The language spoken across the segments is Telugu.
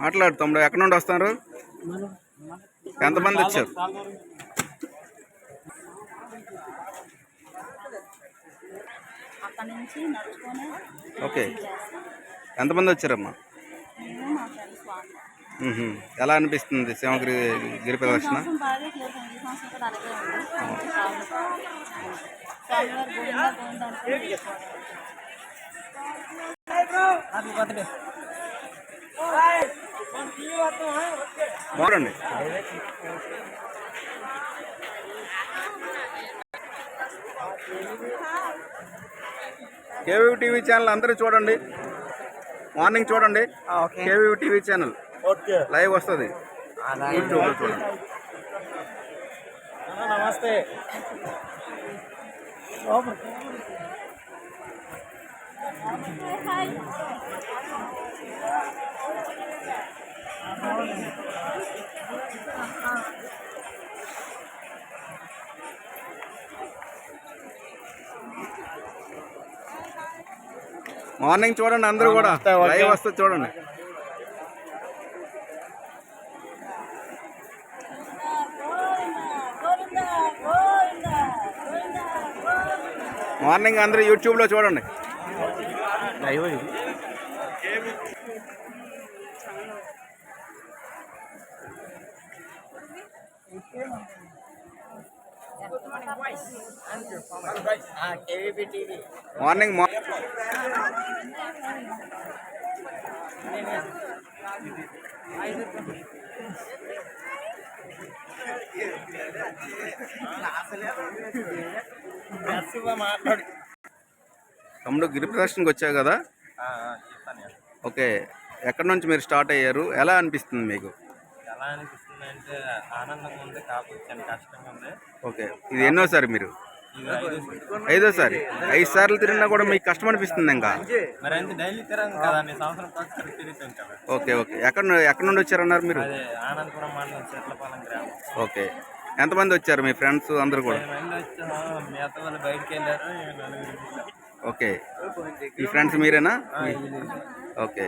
మాట్లాడు తమ్ముడు ఎక్కడి నుండి వస్తారు? ఎంతమంది వచ్చారు? ఓకే. ఎంతమంది వచ్చారమ్మా. ఎలా అనిపిస్తుంది శివగిరి గిరి ప్రదర్శన? చూడండి. కేవీ టీవీ ఛానల్ అందరూ చూడండి. మార్నింగ్ చూడండి. KV TV channel. లైవ్ వస్తుంది. చూడండి. నమస్తే. మార్నింగ్ చూడండి అందరూ కూడా. లైవ్ వస్తుంది చూడండి. మార్నింగ్ అందరూ యూట్యూబ్లో చూడండి. కేవీపీ మార్నింగ్ తమ్ముడు గిరి ప్రదర్శనకి వచ్చావు కదా? ఓకే. ఎక్కడి నుంచి మీరు స్టార్ట్ అయ్యారు? ఎలా అనిపిస్తుంది మీకు? ఎలా అనిపిస్తుంది? అంటే ఆనందంగా ఉంది కాకపోతే కష్టంగా ఉంది. ఓకే. ఇది ఎన్నోసారి మీరు? ఐదోసారి. ఐదు సార్లు తిరిగినా కూడా మీకు కష్టం అనిపిస్తుంది ఇంకా? Okay okay. ఎక్కడ ఎక్కడ నుండి వచ్చారన్నారు మీరు? ఓకే. ఎంతమంది వచ్చారు మీ ఫ్రెండ్స్ అందరు కూడా? మీ. ఓకే. ఈ ఫ్రెండ్స్ మీరేనా? ఓకే.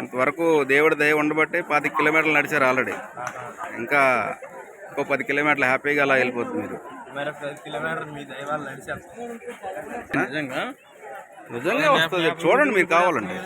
ఇంతవరకు దేవుడి దయ ఉండబట్టి పాతి కిలోమీటర్లు నడిచారు ఆల్రెడీ. ఇంకా ఇంకో పది కిలోమీటర్లు హ్యాపీగా అలా వెళ్ళిపోతుంది మీరు. నిజంగా? నిజంగా వస్తుంది. చూడండి మీరు కావాలంటే.